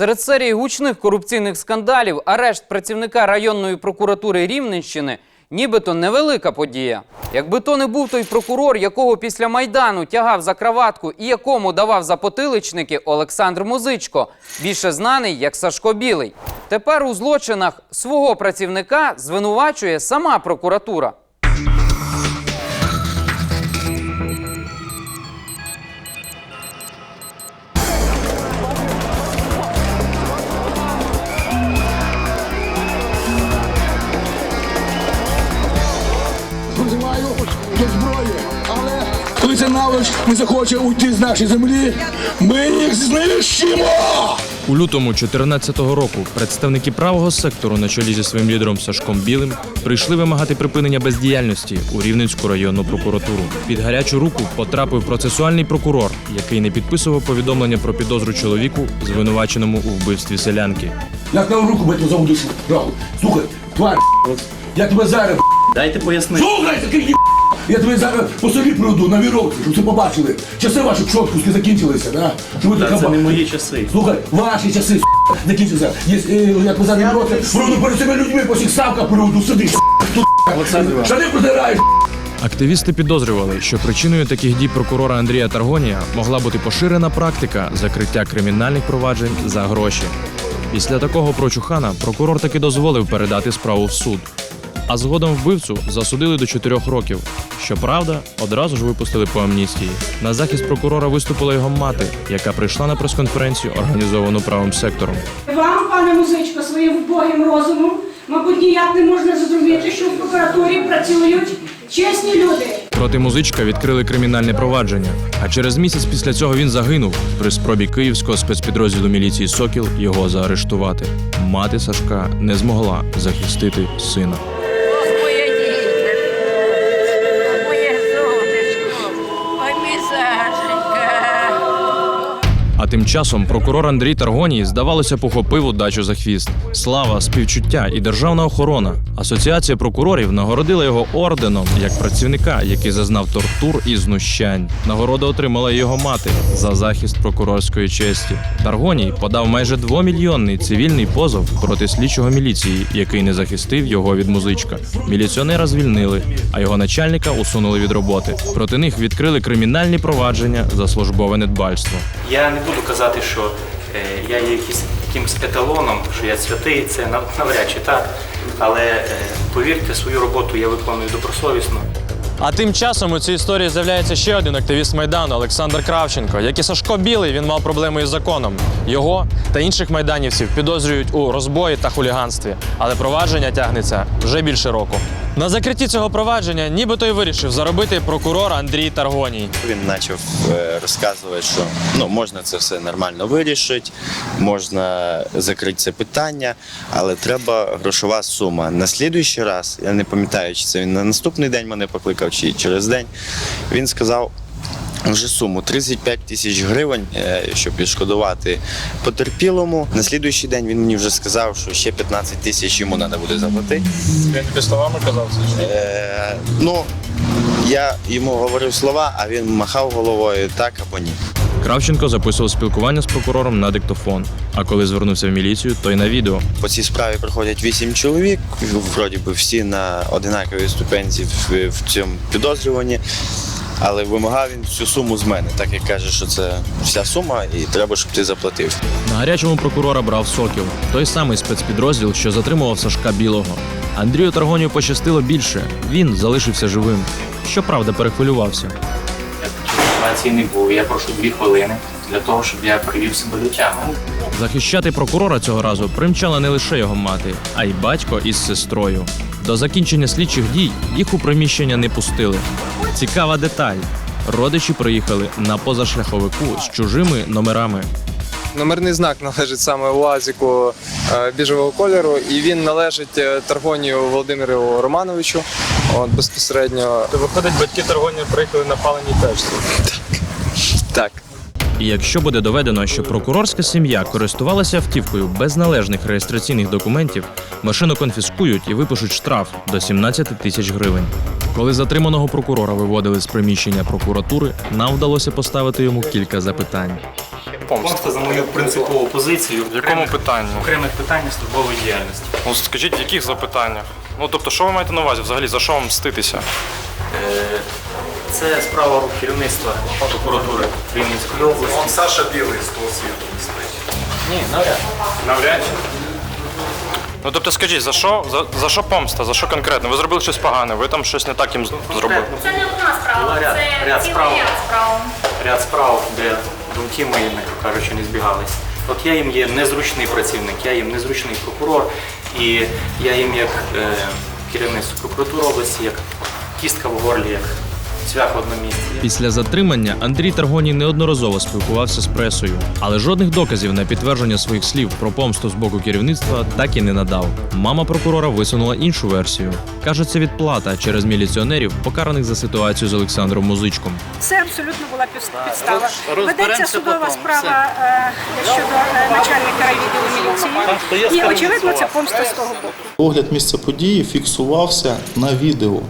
Серед серії гучних корупційних скандалів арешт працівника районної прокуратури Рівненщини нібито невелика подія. Якби то не був той прокурор, якого після майдану тягав за краватку і якому давав запотиличники Олександр Музичко, більше знаний як Сашко Білий. Тепер у злочинах свого працівника звинувачує сама прокуратура. Коли не захоче уйти з нашої землі, ми їх знищимо! У лютому 2014 року представники правого сектору на чолі зі своїм лідером Сашком Білим прийшли вимагати припинення бездіяльності у Рівненську районну прокуратуру. Під гарячу руку потрапив процесуальний прокурор, який не підписував повідомлення про підозру чоловіку, звинуваченому у вбивстві селянки. Я тебе руку бить за душу. Раху. Слухай, тварь, я тебе зараз. Дайте пояснити. Слухай, такий я тебе зараз по селі приведу на віровці, щоб це побачили. Часи ваші чоткуски закінчилися, да? Щоб ви Та це не мої часи. Слухай, ваші часи с**, закінчилися. Є, е, як ви зараз проти, проведу перед цими людьми по всіх ставках приведу, сиди, с**, тут, Олександр Іванович. штани протираєш. Активісти підозрювали, що причиною таких дій прокурора Андрія Таргонія могла бути поширена практика закриття кримінальних проваджень за гроші. Після такого прочухана прокурор таки дозволив передати справу в суд. А згодом вбивцю засудили до чотирьох років. Щоправда, одразу ж випустили по амністії. На захист прокурора виступила його мати, яка прийшла на прес-конференцію, організовану правим сектором. Вам, пане музичко, своїм вбогим розумом, мабуть, ніяк не можна зрозуміти, що в прокуратурі працюють чесні люди. Проти музичка відкрили кримінальне провадження. А через місяць після цього він загинув при спробі київського спецпідрозділу міліції Сокіл його заарештувати. Мати Сашка не змогла захистити сина. Тим часом прокурор Андрій Таргоній, здавалося, похопив удачу за хвіст. Слава, співчуття і державна охорона. Асоціація прокурорів нагородила його орденом як працівника, який зазнав тортур і знущань. Нагороду отримала його мати за захист прокурорської честі. Таргоній подав майже двомільйонний цивільний позов проти слідчого міліції, який не захистив його від музичка. Міліціонера звільнили, а його начальника усунули від роботи. Проти них відкрили кримінальні провадження за службове недбальство. Я не буду казати, що е, я є якийсь якимось еталоном, що я святий, це навряд чи так. Але е, повірте, свою роботу я виконую добросовісно. А тим часом у цій історії з'являється ще один активіст майдану Олександр Кравченко. Як і Сашко Білий, він мав проблеми із законом. Його та інших майданівців підозрюють у розбої та хуліганстві, але провадження тягнеться вже більше року. На закритті цього провадження нібито й вирішив заробити прокурор Андрій Таргоній. Він почав е, розказувати, що ну, можна це все нормально вирішити, можна закрити це питання, але треба грошова сума. На слідуючий раз, я не пам'ятаю, чи це він на наступний день мене покликав, чи через день, він сказав. Вже суму 35 тисяч гривень, е, щоб відшкодувати потерпілому. На слідуючий день він мені вже сказав, що ще 15 тисяч йому треба буде заплатити. Він тобі словами казав це? Е, ну, я йому говорив слова, а він махав головою так або ні. Кравченко записував спілкування з прокурором на диктофон. А коли звернувся в міліцію, то й на відео. По цій справі приходять вісім чоловік, вроді би всі на одинаковій ступенці в, в цьому підозрюванні. Але вимагав він всю суму з мене, так як каже, що це вся сума, і треба, щоб ти заплатив. На гарячому прокурора брав Сокіл, той самий спецпідрозділ, що затримував Сашка Білого. Андрію Таргонію пощастило більше. Він залишився живим. Щоправда, перехвилювався. Я не був. Я прошу дві хвилини для того, щоб я привів себе до тями. Захищати прокурора цього разу примчала не лише його мати, а й батько із сестрою. До закінчення слідчих дій їх у приміщення не пустили. Цікава деталь. Родичі приїхали на позашляховику з чужими номерами. Номерний знак належить саме УАЗіку е, біжевого кольору, і він належить е, Таргонію Володимиру Романовичу. От безпосередньо То виходить, батьки Таргонія приїхали на паленій тачці. так. І якщо буде доведено, що прокурорська сім'я користувалася автівкою без належних реєстраційних документів, машину конфіскують і випишуть штраф до 17 тисяч гривень. Коли затриманого прокурора виводили з приміщення прокуратури, нам вдалося поставити йому кілька запитань. помста? За мою принципову позицію В якому питанні? окремих питаннях службової діяльності. Ну скажіть, в яких запитаннях? Ну тобто, що ви маєте на увазі взагалі? За що вам мститися? Е, Це справа керівництва прокуратури Рівненської області. Он Саша Білий з того світу стоїть. Ні, навряд. Навряд чи. Ну тобто скажіть, за що, за, за що помста? За що конкретно? Ви зробили щось погане, ви там щось не так їм з- зробили. Це не одна справа, ряд- це ряд цілий справ. ряд справ. Ряд справ, де думки мої, м'яко кажучи, не збігались. От я їм є незручний працівник, я їм незручний прокурор, і я їм як е, керівництво прокуратури області, як кістка в горлі, як цвях в одному місці. Після затримання Андрій Таргоній неодноразово спілкувався з пресою, але жодних доказів на підтвердження своїх слів про помсту з боку керівництва так і не надав. Мама прокурора висунула іншу версію. каже, це відплата через міліціонерів, покараних за ситуацію з Олександром Музичком. Це абсолютно була підстава. Ведеться судова справа е, щодо е, начальника відділу міліції. І очевидно, це помста з того боку. Огляд місця події фіксувався на відео.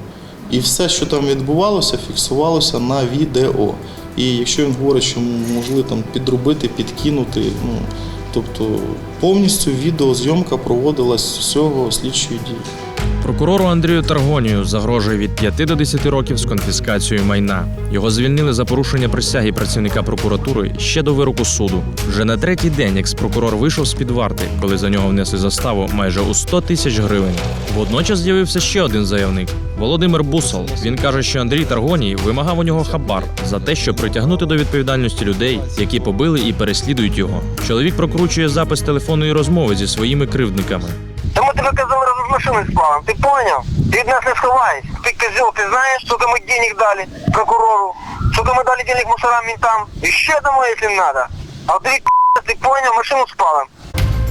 І все, що там відбувалося, фіксувалося на відео. І якщо він говорить, що могли там підробити, підкинути, ну тобто повністю відеозйомка проводилась з всього слідчої дії. Прокурору Андрію Таргонію загрожує від 5 до 10 років з конфіскацією майна. Його звільнили за порушення присяги працівника прокуратури ще до вироку суду. Вже на третій день екс-прокурор вийшов з під варти, коли за нього внесли заставу майже у 100 тисяч гривень. Водночас з'явився ще один заявник Володимир Бусол. Він каже, що Андрій Таргоній вимагав у нього хабар за те, щоб притягнути до відповідальності людей, які побили і переслідують його. Чоловік прокручує запис телефонної розмови зі своїми кривдниками. Ми тебе казали з машини спалим, ти поняв? Ти від нас не сховаєш. Ти козел, ти знаєш, сколько ми денег дали прокурору, сколько ми дали денег мусорам ментам, і ще дамо, якщо надо. А ти, ти поняв, машину спалим.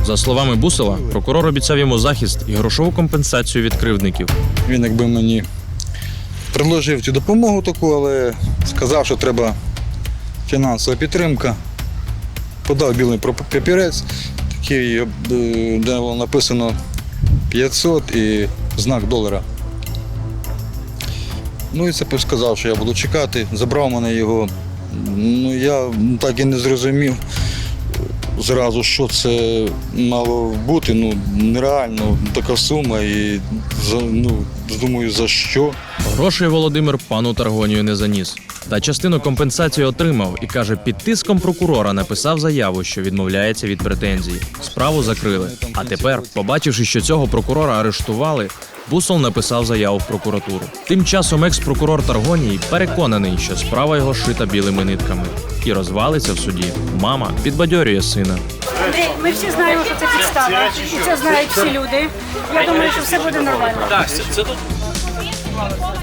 За словами Бусела, прокурор обіцяв йому захист і грошову компенсацію від кривдників. Він якби мені предложив цю допомогу таку, але сказав, що треба фінансова підтримка. Подав білий папірець, такий, е, де було написано 500 і знак долара. Ну і це сказав, що я буду чекати. Забрав мене його. Ну я так і не зрозумів зразу, що це мало бути. Ну нереально така сума. І ну, думаю, за що. Грошей Володимир пану Таргонію не заніс. Та частину компенсації отримав і каже, під тиском прокурора написав заяву, що відмовляється від претензій. Справу закрили. А тепер, побачивши, що цього прокурора арештували, Бусол написав заяву в прокуратуру. Тим часом екс-прокурор Таргоній переконаний, що справа його шита білими нитками і розвалиться в суді. Мама підбадьорює сина. Андрій, ми всі знаємо, що це підстава, і це знають всі люди. Я думаю, що все буде нормально. 这个